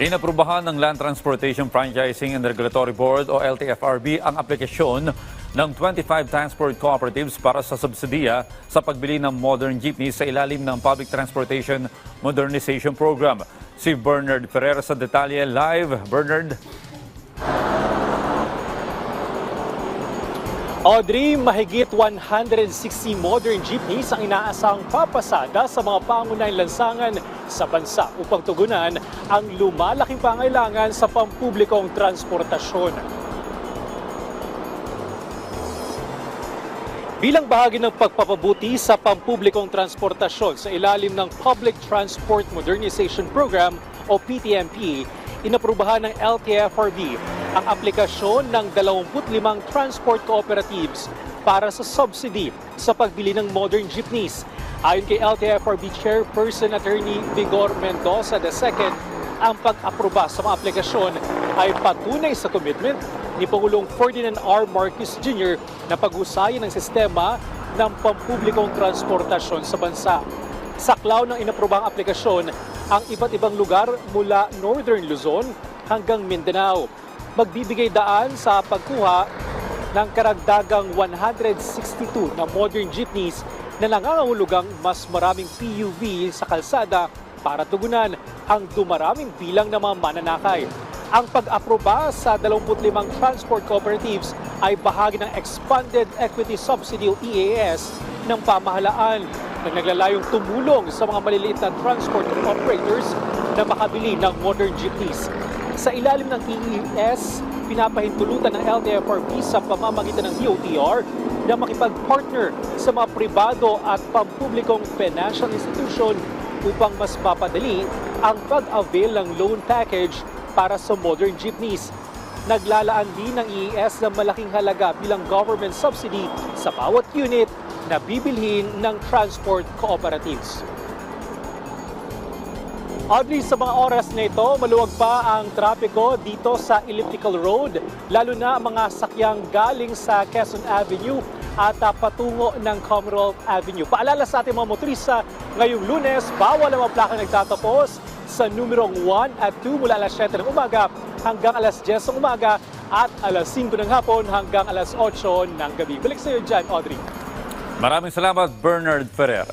Inaprubahan ng Land Transportation Franchising and Regulatory Board o LTFRB ang aplikasyon ng 25 transport cooperatives para sa subsidiya sa pagbili ng modern jeepneys sa ilalim ng Public Transportation Modernization Program. Si Bernard Ferrer sa detalye live. Bernard. Audrey, mahigit 160 modern jeepneys ang inaasang papasada sa mga pangunahing lansangan sa bansa upang tugunan ang lumalaking pangailangan sa pampublikong transportasyon. Bilang bahagi ng pagpapabuti sa pampublikong transportasyon sa ilalim ng Public Transport Modernization Program o PTMP, inaprubahan ng LTFRB ang aplikasyon ng 25 transport cooperatives para sa subsidy sa pagbili ng modern jeepneys. Ayon kay LTFRB Chairperson Attorney Vigor Mendoza II, ang pag-aproba sa mga aplikasyon ay patunay sa commitment ni Pangulong Ferdinand R. Marcos Jr. na pag-usayin ng sistema ng pampublikong transportasyon sa bansa. Sa klaw ng inaprobang aplikasyon, ang iba't ibang lugar mula Northern Luzon hanggang Mindanao magbibigay daan sa pagkuha ng karagdagang 162 na modern jeepneys na nangangahulugang mas maraming PUV sa kalsada para tugunan ang dumaraming bilang ng mga mananakay. Ang pag-aproba sa 25 transport cooperatives ay bahagi ng Expanded Equity Subsidy o EAS ng pamahalaan na naglalayong tumulong sa mga maliliit na transport operators na makabili ng modern jeepneys. Sa ilalim ng EES, pinapahintulutan ng LTFRB sa pamamagitan ng DOTR na makipag-partner sa mga pribado at pampublikong financial institution upang mas mapadali ang pag-avail ng loan package para sa modern jeepneys. Naglalaan din ng EES ng malaking halaga bilang government subsidy sa bawat unit na bibilhin ng transport cooperatives. Oddly, sa mga oras na ito, maluwag pa ang trapiko dito sa Elliptical Road, lalo na ang mga sakyang galing sa Quezon Avenue at ah, patungo ng Commonwealth Avenue. Paalala sa ating mga motorista, ngayong lunes, bawal ang mga plakang nagtatapos sa numerong 1 at 2 mula alas 7 ng umaga hanggang alas 10 ng umaga at alas 5 ng hapon hanggang alas 8 ng gabi. Balik sa iyo dyan, Audrey. Maraming salamat, Bernard Ferrer.